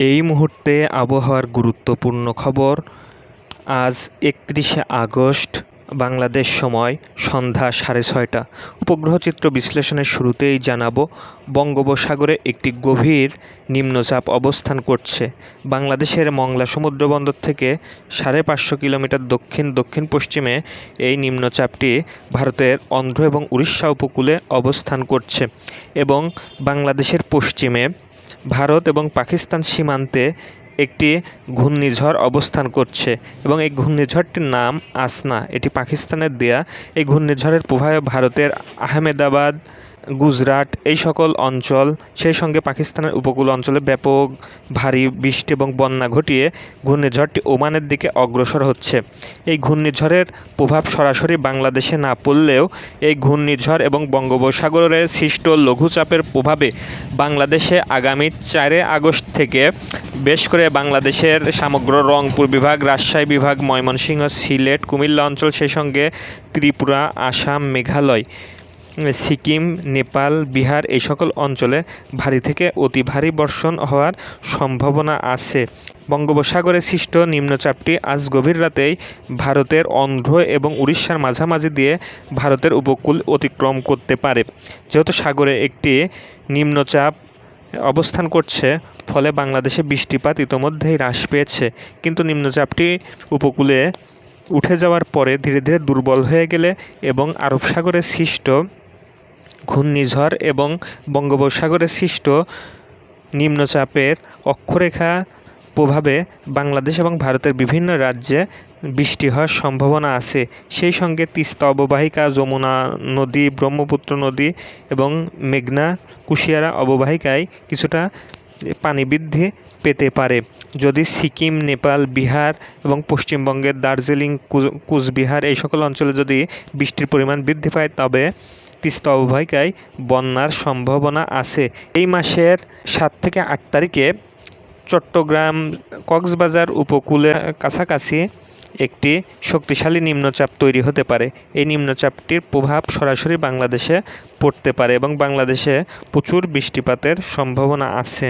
এই মুহূর্তে আবহাওয়ার গুরুত্বপূর্ণ খবর। আজ একত্রিশে আগস্ট, বাংলাদেশ সময় সন্ধ্যা সাড়ে ছয়টা। উপগ্রহ চিত্র বিশ্লেষণের শুরুতেই জানাব, বঙ্গোপসাগরে একটি গভীর নিম্নচাপ অবস্থান করছে। বাংলাদেশের মংলা সমুদ্রবন্দর থেকে সাড়ে পাঁচশো কিলোমিটার দক্ষিণ দক্ষিণ পশ্চিমে এই নিম্নচাপটি ভারতের অন্ধ্র এবং উড়িষ্যা উপকূলে অবস্থান করছে এবং বাংলাদেশের পশ্চিমে ভারত এবং পাকিস্তান সীমান্তে একটি ঘূর্ণিঝড় অবস্থান করছে এবং এই ঘূর্ণিঝড়টির নাম আসনা। এটি পাকিস্তানের দেয়া। এই ঘূর্ণিঝড়ের প্রভাবে ভারতের আহমেদাবাদ গুজরাট, এই সকল অঞ্চল, সেই সঙ্গে পাকিস্তানের উপকূল অঞ্চলে ব্যাপক ভারী বৃষ্টি এবং বন্যা ঘটিয়ে ঘূর্ণিঝড়টি ওমানের দিকে অগ্রসর হচ্ছে। এই ঘূর্ণিঝড়ের প্রভাব সরাসরি বাংলাদেশে না পড়লেও এই ঘূর্ণিঝড় এবং বঙ্গোপসাগরে সৃষ্ট লঘুচাপের প্রভাবে বাংলাদেশে আগামী চারে আগস্ট থেকে বেশ করে বাংলাদেশের সমগ্র রংপুর বিভাগ, রাজশাহী বিভাগ, ময়মনসিংহ, সিলেট, কুমিল্লা অঞ্চল, সেই সঙ্গে ত্রিপুরা, আসাম, মেঘালয় সিকিম, নেপাল, বিহার এই সকল অঞ্চলে ভারী থেকে অতি ভারী বর্ষণ হওয়ার সম্ভাবনা আছে। বঙ্গোপসাগরে সৃষ্ট নিম্নচাপটি আজ গভীর রাতেই ভারতের অন্ধ্র এবং উড়িষ্যার মাঝামাঝি দিয়ে ভারতের উপকূল অতিক্রম করতে পারে। যেহেতু সাগরে একটি নিম্নচাপ অবস্থান করছে, ফলে বাংলাদেশে বৃষ্টিপাত ইতোমধ্যেই হ্রাস পেয়েছে। কিন্তু নিম্নচাপটি উপকূলে উঠে যাওয়ার পরে ধীরে ধীরে দুর্বল হয়ে গেলে এবং আরব সাগরে সৃষ্ট ঘূর্ণিঝড় এবং বঙ্গোপসাগরে সৃষ্ট নিম্নচাপের অক্ষরেখা প্রভাবে বাংলাদেশ এবং ভারতের বিভিন্ন রাজ্যে বৃষ্টি হওয়ার সম্ভাবনা আছে। সেই সঙ্গে তিস্তা অববাহিকা, যমুনা নদী, ব্রহ্মপুত্র নদী এবং মেঘনা কুশিয়ারা অববাহিকায় কিছুটা পানি বৃদ্ধি পেতে পারে। যদি সিকিম, নেপাল, বিহার এবং পশ্চিমবঙ্গের দার্জিলিং কুচবিহার এই সকল অঞ্চলে যদি বৃষ্টির পরিমাণ বৃদ্ধি পায়, তবে তিস্তা অববাহিকায় বন্যার সম্ভাবনা আছে। এই মাসের সাত থেকে আট তারিখে চট্টগ্রাম কক্সবাজার উপকূলের কাছাকাছি একটি শক্তিশালী নিম্নচাপ তৈরি হতে পারে। এই নিম্নচাপটির প্রভাব সরাসরি বাংলাদেশে পড়তে পারে এবং বাংলাদেশে প্রচুর বৃষ্টিপাতের সম্ভাবনা আছে।